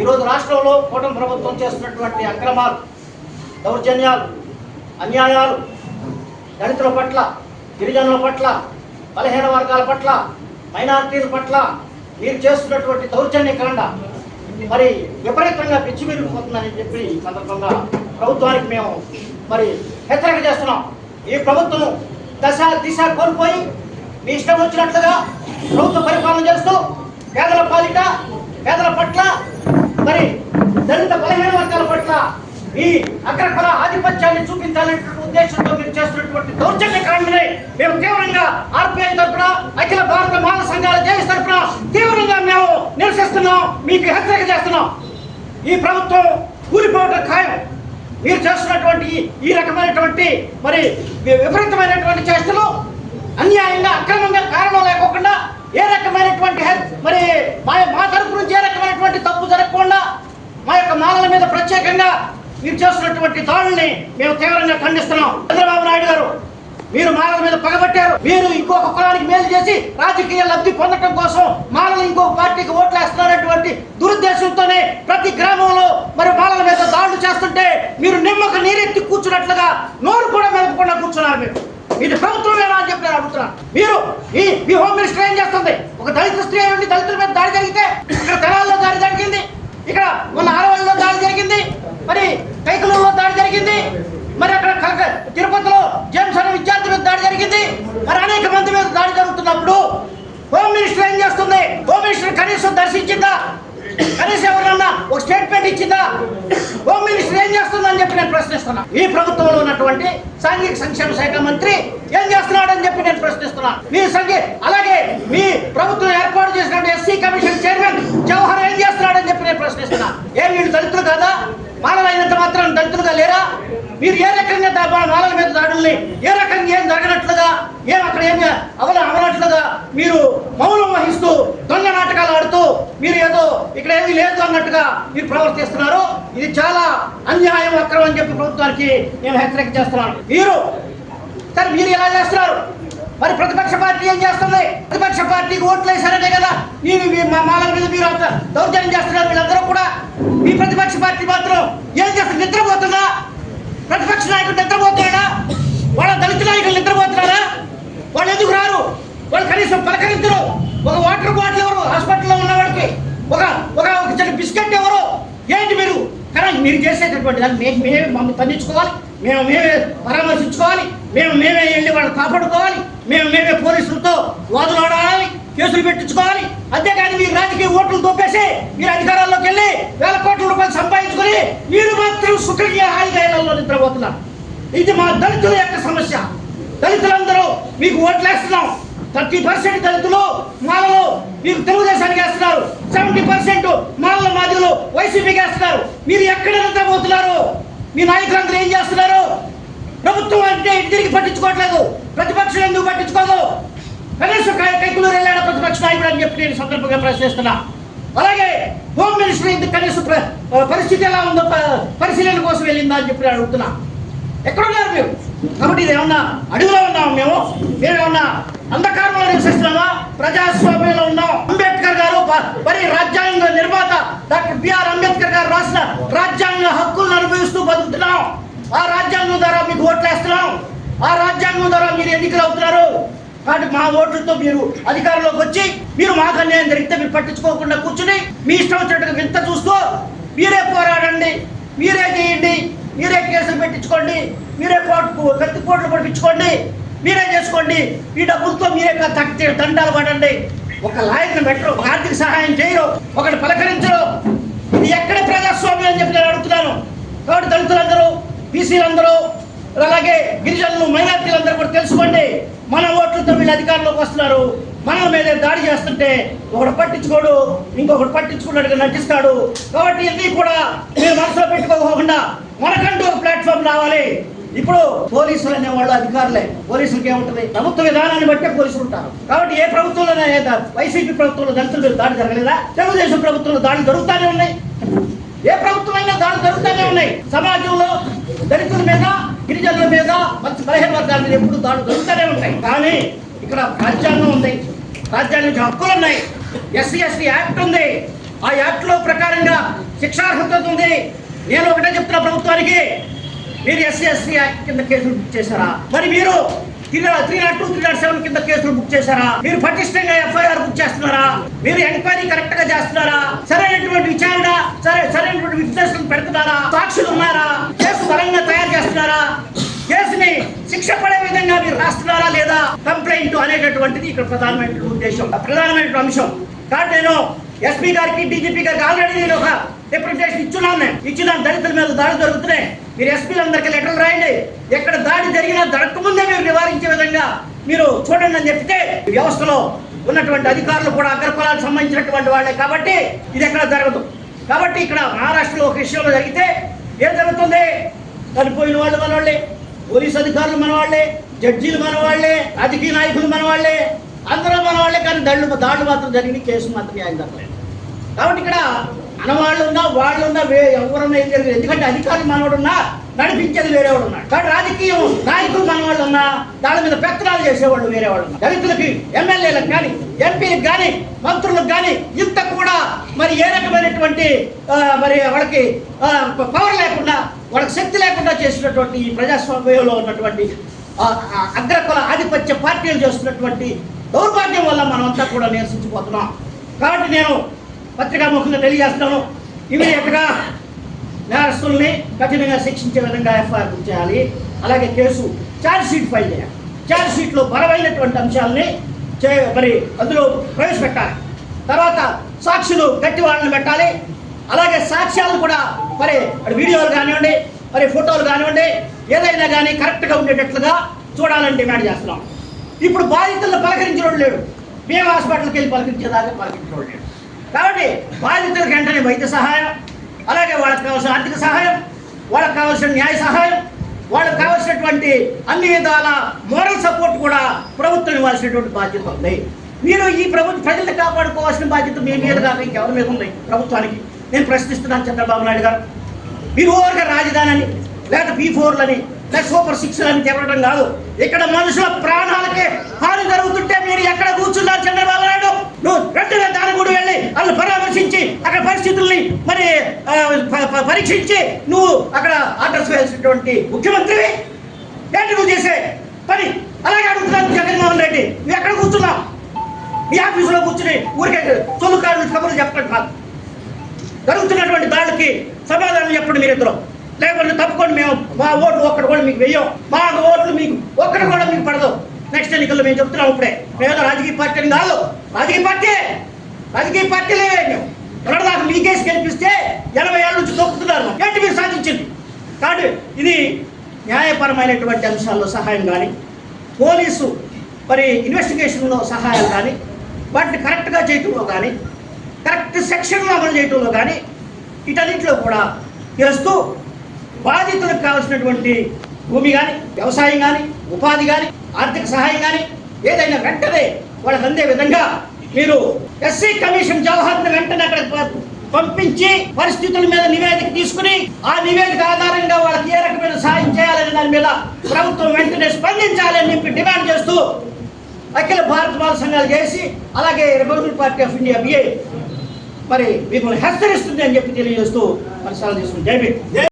ఈరోజు రాష్ట్రంలో కూటమి ప్రభుత్వం చేస్తున్నటువంటి అక్రమాలు దౌర్జన్యాలు అన్యాయాలు దళితుల పట్ల గిరిజనుల పట్ల బలహీన వర్గాల పట్ల మైనారిటీల పట్ల మీరు చేస్తున్నటువంటి దౌర్జన్యకాండ మరి విపరీతంగా పిచ్చిమిరిగిపోతుందని చెప్పి సందర్భంగా ప్రభుత్వానికి మేము మరి హెచ్చరిక చేస్తున్నాం. ఈ ప్రభుత్వం దశ దిశ కోల్పోయి మీ ఇష్టం వచ్చినట్లుగా ప్రభుత్వ పరిపాలన చేస్తూ పేదల పాలిట పేదల పట్ల మరి దళిత బలహీన వర్గాల పట్ల ఈ అగ్రకుల ఆధిపత్యాన్ని చూపించాలనే ఉద్దేశంతో మీరు చేస్తున్నటువంటి దౌర్జన్య కారణమే మేము తీవ్రంగా ఆర్పిఐ తరఫున అఖిల భారత మానవ సంఘాల జేఎస్ తరఫున తీవ్రంగా మేము నిరసిస్తున్నాం మీకు హెచ్చరిక చేస్తున్నాం. ఈ ప్రభుత్వం కూలిపోవడం ఖాయం. మీరు చేస్తున్నటువంటి ఈ- రకమైనటువంటి మరి విపరీతమైనటువంటి చేష్టలు అన్యాయంగా అక్రమంగా కారణం లేకోకుండా ఏ రకమైనటువంటి హెల్త్ మరి మా మా తరపు నుంచి ఏ రకమైనటువంటి తప్పు జరగకుండా మా యొక్క మాలల మీద ప్రత్యేకంగా మీరు చేస్తున్నటువంటి దాడుల్ని మేము తీవ్రంగా ఖండిస్తున్నాం. చంద్రబాబు నాయుడు గారు మీరు మాలల మీద పగబట్టారు. మీరు ఇంకొక కులానికి మేలు చేసి రాజకీయ లబ్ధి పొందడం కోసం మాలలు ఇంకొక పార్టీకి ఓట్లు వేస్తున్నారనేటువంటి దురుద్దేశంతోనే ప్రతి గ్రామంలో మరి మాలల మీద దాడులు చేస్తుంటే మీరు నిమ్మక నీరెత్తి కూర్చున్నట్లుగా నోరు కూడా మెదపకుండా కూర్చున్నారు మీరు. ఇది ప్రభుత్వమేనా అని చెప్పి నేను అడుగుతున్నాను మీరు ఈ మీ హోమ్ మినిస్టర్ ఏం చేస్తుంది? ఒక దళిత స్త్రీ నుండి దళితుల మీద దాడి జరిగితే ఇక్కడ తెనాల్లో దాడి జరిగింది. ఇక్కడ మొన్న ఆరవల్లో దాడి జరిగింది. మరి కైకలూరులో దాడి జరిగింది మరి అక్కడ కలక- తిరుపతిలో జేమ్స్ అనే విద్యార్థి మీద దాడి జరిగింది మరి అనేక మంది మీద దాడి జరుగుతున్నప్పుడు హోమ్ మినిస్టర్ ఏం చేస్తుంది హోమ్ మినిస్టర్ కనీసం దర్శించిందా కనీసం ఎవరన్నా ఒక స్టేట్మెంట్ ఇచ్చిందా హోమ్ మినిస్టర్ ఏం చేస్తుందని చెప్పి నేను ప్రశ్నిస్తున్నా ఈ ప్రభుత్వంలో ఉన్నటువంటి సాంఘిక సంక్షేమ శాఖ మంత్రి ఏం చేస్తున్నాడని చెప్పి నేను ప్రశ్నిస్తున్నా. మీ సంఘి అలాగే మీ ప్రభుత్వం ఏర్పాటు చేసిన ఎస్సీ కమిషన్ చైర్మన్ జవహర్ ఏం చేస్తున్నాడని చెప్పి నేను ప్రశ్నిస్తున్నా. ఏం వీళ్ళు దళితులు కాదా? మాలలైనంత మాత్రం దళితులుగా లేరా? మీరు ఏ రకంగా మాలల మీద దాడుల్ని ఏ రకంగా ఏం దాడి ఏం అక్కడ ఏం అవల అవనట్లుగా మీరు మౌనం వహిస్తూ దొంగ నాటకాలు ఆడుతూ మీరు ఏదో ఇక్కడ ఏమీ లేదు అన్నట్టుగా మీరు ప్రవర్తిస్తున్నారు. ఇది చాలా అన్యాయం అక్రమం అని చెప్పి ప్రభుత్వానికి నేను హెచ్చరిక చేస్తున్నాను. మీరు సరే మీరు ఎలా చేస్తున్నారు. మరి ప్రతిపక్ష పార్టీ ఏం చేస్తుంది? ప్రతిపక్ష పార్టీకి ఓట్లు వేశారనే కదా మీరు మీ మా మాలల మీద మీరు అంత దౌర్జన్యం చేస్తున్నారు వీళ్ళందరూ కూడా. మీ ప్రతిపక్ష పార్టీ మాత్రం ఏం చేస్తారు నిద్రపోతుందా? ప్రతిపక్ష నాయకుడు నిద్రపోతున్నాడా? వాళ్ళ దళిత నాయకులు నిద్రపోతున్నారా? వాళ్ళు ఎందుకు రారు? వాళ్ళు కనీసం పలకరించరు. ఒక వాటర్ బాటిల్ ఎవరు? హాస్పిటల్లో ఉన్న వాడికి. ఒక ఒక ఒక చిన్న బిస్కెట్ ఎవరు? ఏంటి మీరు? కానీ మీరు చేసేటటువంటి దాన్ని మేము మేమే మమ్మల్ని పండించుకోవాలి మేము మేమే పరామర్శించుకోవాలి. మేము మేమే వెళ్ళి వాళ్ళని కాపాడుకోవాలి. మేము మేమే పోలీసులతో వాదులాడాలి కేసులు పెట్టించుకోవాలి. అంతేకాని మీరు రాజకీయ ఓట్లు తొప్పేసి మీరు అధికారాల్లోకి వెళ్ళి వేల కోట్ల రూపాయలు సంపాదించుకొని మీరు మాత్రం సుఖంగా హాయిగా నిద్రపోతున్నారు. ఇది మా దళితుల యొక్క సమస్య. దళితులందరూ మీకు ఓట్లేస్తున్నాం థర్టీ పర్సెంట్ దళితులు మాలలో మీరు తెలుగుదేశానికి వేస్తున్నారు. సెవెంటీ పర్సెంట్ మాలల మాదిలు వైసీపీకి వేస్తున్నారు. మీరు ఎక్కడ నిద్రపోతున్నారు మీ నాయకులందరూ ఏం చేస్తున్నారు? ప్రభుత్వం అంటే ఇటు తిరిగి పట్టించుకోవట్లేదు. ప్రతిపక్షం ఎందుకు పట్టించుకోదు? కనీసం కైకులు వెళ్ళాడు ప్రతిపక్ష నాయకుడు అని చెప్పి నేను సందర్భంగా ప్రశ్నిస్తున్నా అలాగే హోమ్ మినిస్టర్ ఇంత కనీసం పరిస్థితి ఎలా ఉందో ప- పరిశీలన కోసం వెళ్ళిందా అని చెప్పి అడుగుతున్నా. ఎక్కడున్నారు మీరు? కాబట్టి ఇది ఏమన్నా అడుగులో ఉన్నాం మేము? మేమేమన్నా అంధకారంలో నివసిస్తున్నామా? ప్రజాస్వామ్యంలో ఉన్నాం అంబేద్కర్ గారు మరి రాజ్యాంగ నిర్మాత డాక్టర్ బిఆర్ అంబేద్కర్ గారు రాసిన రాజ్యాంగ హక్కులను అనుభవిస్తూ బతుకుతున్నాం. ఆ రాజ్యాంగం ద్వారా మీకు ఓట్లేస్తున్నాం. ఆ రాజ్యాంగం ద్వారా మీరు ఎన్నికలు అవుతున్నారు. కాబట్టి మా ఓట్లతో మీరు అధికారంలోకి వచ్చి మీరు మాకు అన్యాయం జరిగితే మీరు పట్టించుకోకుండా కూర్చుని మీ ఇష్టం వచ్చినట్టుగా వింత చూస్తూ మీరే పోరాడండి. మీరే చేయండి. మీరే కేసులు పెట్టించుకోండి మీరే కోర్టుకు కత్తి కోట్లు పట్టించుకోండి మీరే చేసుకోండి. ఈ డబ్బులతో మీరే దండాలు పడండి. ఒక లాయర్ని పెట్టరు ఒక ఆర్థిక సహాయం చేయరు ఒకటి పలకరించరు. ఇది ఎక్కడ ప్రజాస్వామ్యం అని చెప్పి నేను అడుగుతున్నాను. కాబట్టి దళితులందరూ బీసీలందరూ అలాగే గిరిజనులు మైనార్టీలందరూ కూడా తెలుసుకోండి. మన ఓట్లతో వీళ్ళు అధికారంలోకి వస్తున్నారు. మన మీద దాడి చేస్తుంటే ఒకడు పట్టించుకోడు ఇంకొకటి పట్టించుకున్నట్టుగా నటిస్తాడు. కాబట్టి ఇది కూడా మీరు మనసులో పెట్టుకోకుండా మనకంటూ ఒక ప్లాట్ఫామ్ రావాలి. ఇప్పుడు పోలీసులు అనే వాళ్ళు అధికారులే. పోలీసులకి ఏముంటుంది? ప్రభుత్వ విధానాన్ని బట్టే పోలీసులు ఉంటారు. కాబట్టి ఏ ప్రభుత్వంలోనే వైసీపీ ప్రభుత్వంలో దళితుల మీద దాడి జరగలేదా? తెలుగుదేశం ప్రభుత్వంలో దాడి జరుగుతూనే ఉన్నాయి. ఏ ప్రభుత్వమైనా దాడులు జరుగుతూనే ఉన్నాయి. సమాజంలో దళితుల మీద గిరిజనుల మీద మంచి బలహీన వర్గాల మీద ఎప్పుడు దాడులు జరుగుతూనే ఉంటాయి కానీ ఇక్కడ రాజ్యాంగం ఉంది. రాజ్యాంగం హక్కులు ఉన్నాయి. ఎస్సీ ఎస్టీ యాక్ట్ ఉంది. ఆ యాక్ట్లో ప్రకారంగా శిక్షార్హత ఉంది. నేను ఒకటే చెప్తున్నా ప్రభుత్వానికి. మీరు ఎస్సీ యాక్ట్ కింద కేసులు బుక్ చేశారా? మరి మీరు three three not two three not seven కింద కేసులు బుక్ చేశారా? మీరు పటిష్టంగా ఎఫ్ఐఆర్ బుక్ చేస్తున్నారా? మీరు ఎంక్వైరీ కరెక్ట్గా చేస్తున్నారా? సరైనటువంటి విచారణ సరే సరైనటువంటి విశ్లేషణ పెడుతున్నారా? సాక్షులు ఉన్నారా? కేసు బలంగా తయారు చేస్తున్నారా? కేసుని శిక్ష పడే విధంగా మీరు రాస్తున్నారా లేదా? కంప్లైంట్ అనేటటువంటిది ఇక్కడ ప్రధానమైన ఉద్దేశం ప్రధానమైన అంశం. కాబట్టి నేను ఎస్పీ గారికి డీజీపీ గారికి ఆల్రెడీ నేను ఒక రిప్రజెంటేషన్ ఇచ్చున్నాను నేను ఇచ్చిన దళితుల మీద దాడి జరుగుతున్నాయి. మీరు ఎస్పీలందరికీ లెటర్లు రాయండి. ఎక్కడ దాడి జరిగినా జరగక ముందే మీరు నివారించే విధంగా మీరు చూడండి అని చెప్తే వ్యవస్థలో ఉన్నటువంటి అధికారులు కూడా అగ్రకులాలకు సంబంధించినటువంటి వాళ్ళే కాబట్టి ఇది ఎక్కడ జరగదు. కాబట్టి ఇక్కడ మహారాష్ట్రలో ఒక విషయంలో జరిగితే ఏం జరుగుతుంది? చనిపోయిన వాళ్ళు మన వాళ్ళే పోలీస్ అధికారులు మన వాళ్ళే జడ్జీలు మన వాళ్ళే రాజకీయ నాయకులు మన వాళ్ళే అందరూ మన వాళ్ళే కానీ దాడులు దాడులు మాత్రం జరిగిన కేసు మాత్రం న్యాయం జరగలేదు. కాబట్టి ఇక్కడ అనవాళ్ళున్నా వాళ్ళున్నా వే ఎవరున్నా ఏం జరిగింది ఎందుకంటే అధికారులు మనవాడు ఉన్నా నడిపించేది వేరేవాడు ఉన్నాడు. కానీ రాజకీయం నాయకులు మనవాళ్ళు ఉన్నా దాని మీద పెత్తనాలు చేసేవాళ్ళు వేరేవాళ్ళు ఉన్నారు. దళితులకి ఎమ్మెల్యేలకు కానీ ఎంపీలకు కానీ మంత్రులకు కానీ ఇంత కూడా మరి ఏ రకమైనటువంటి మరి వాళ్ళకి పవర్ లేకుండా వాళ్ళకి శక్తి లేకుండా చేసినటువంటి ఈ ప్రజాస్వామ్యంలో ఉన్నటువంటి అగ్రకుల ఆధిపత్య పార్టీలు చేస్తున్నటువంటి దౌర్భాగ్యం వల్ల మనమంతా కూడా నిరసించిపోతున్నాం. కాబట్టి నేను పత్రికాముఖంగా తెలియజేస్తాను. ఇమీడియట్గా నేరస్తుల్ని కఠినంగా శిక్షించే విధంగా ఎఫ్ఐఆర్ బుక్ చేయాలి. అలాగే కేసు ఛార్జ్ షీట్ ఫైల్ చేయాలి. ఛార్జ్ షీట్లో బలమైనటువంటి అంశాలని చే మరి అందులో ప్రవేశపెట్టాలి. తర్వాత సాక్షులు గట్టి వాళ్ళని పెట్టాలి. అలాగే సాక్ష్యాలను కూడా మరి అటు వీడియోలు కానివ్వండి మరి ఫోటోలు కానివ్వండి ఏదైనా కానీ కరెక్ట్గా ఉండేటట్లుగా చూడాలని డిమాండ్ చేస్తున్నాం. ఇప్పుడు బాధితులను పలకరించడం లేడు. మేము హాస్పిటల్కి వెళ్ళి పలకరించేదాకా పలకరించడం లేడు. కాబట్టి బాధితులకు వెంటనే వైద్య సహాయం అలాగే వాళ్ళకి కావాల్సిన ఆర్థిక సహాయం వాళ్ళకి కావాల్సిన న్యాయ సహాయం వాళ్ళకి కావాల్సినటువంటి అన్ని విధాల మోరల్ సపోర్ట్ కూడా ప్రభుత్వం ఇవ్వాల్సినటువంటి బాధ్యత ఉంది. మీరు ఈ ప్రభుత్వ ప్రజల్ని కాపాడుకోవాల్సిన బాధ్యత మీ మీద కాక ఇంకెవరి మీద ఉంది ప్రభుత్వానికి? నేను ప్రశ్నిస్తున్నాను చంద్రబాబు నాయుడు గారు. మీరు ఓవర్గా రాజధాని అని లేదా బీ ఫోర్లని లేక సూపర్ సిక్స్ అని చెప్పడం కాదు. ఇక్కడ మనుషుల ప్రాణాలకే హాని జరుగుతుంటే మీరు ఎక్కడ కూర్చున్నారు చంద్రబాబు నాయుడు నువ్వు వెంటనే దాని కూడా వెళ్ళి వాళ్ళు పరామర్శించి అక్కడ పరిస్థితుల్ని మరి ఆ, ప- ప- పరీక్షించి నువ్వు అక్కడ ఆర్డర్స్ వేసినటువంటి ముఖ్యమంత్రివి. ఏంటి నువ్వు చేసే పని? అలాగే అడుగుతున్నాను జగన్మోహన్ రెడ్డి. నువ్వు ఎక్కడ కూర్చున్నావు? మీ ఆఫీసులో కూర్చుని ఊరికే చొల్లు కాళ్ళు కబుర్లు చెప్పడం కాదు. జరుగుతున్నటువంటి దాడులకి సమాధానం చెప్పండి మీరిద్దరు. లేకపోతే తప్పుకొని మేము మా ఓట్లు ఒక్కడు కూడా మీకు వెయ్యం మా ఓట్లు మీకు ఒక్కడు కూడా మీకు పడదు. నెక్స్ట్ ఎన్నికల్లో మేము చెప్తున్నాం ఇప్పుడే. మేము రాజకీయ పార్టీ అని కాదు. రాజకీయ పార్టీ. రాజకీయ పార్టీలే మేము. మీకేసి మీ గెలిపిస్తే ఎనభై ఏళ్ళ నుంచి తొక్కుతున్నారు. ఏంటి మీరు సాధించింది? కాబట్టి ఇది న్యాయపరమైనటువంటి అంశాల్లో సహాయం కానీ పోలీసు మరి ఇన్వెస్టిగేషన్లో సహాయం కానీ వాటిని కరెక్ట్గా చేయటంలో కానీ కరెక్ట్ సెక్షన్లో అమలు చేయటంలో కానీ ఇటన్నింటిలో కూడా చేస్తూ బాధితులకు కావాల్సినటువంటి భూమి కానీ వ్యవసాయం కానీ ఉపాధి కానీ ఆర్థిక సహాయం కానీ ఏదైనా వెంటనే వాళ్ళకి అందే విధంగా మీరు ఎస్సీ కమిషన్ జవహర్ని వెంటనే అక్కడ పంపించి పరిస్థితుల మీద నివేదిక తీసుకుని ఆ నివేదిక ఆధారంగా వాళ్ళకి ఏ రకమైన సాయం చేయాలని దాని మీద ప్రభుత్వం వెంటనే స్పందించాలని చెప్పి డిమాండ్ చేస్తూ అఖిల భారత బాల సంఘాలు చేసి అలాగే రిపబ్లిక్ పార్టీ ఆఫ్ ఇండియా బిఏ మరి మిమ్మల్ని హెచ్చరిస్తుంది అని చెప్పి తెలియజేస్తూ మరి సెలవు తీసుకుని జై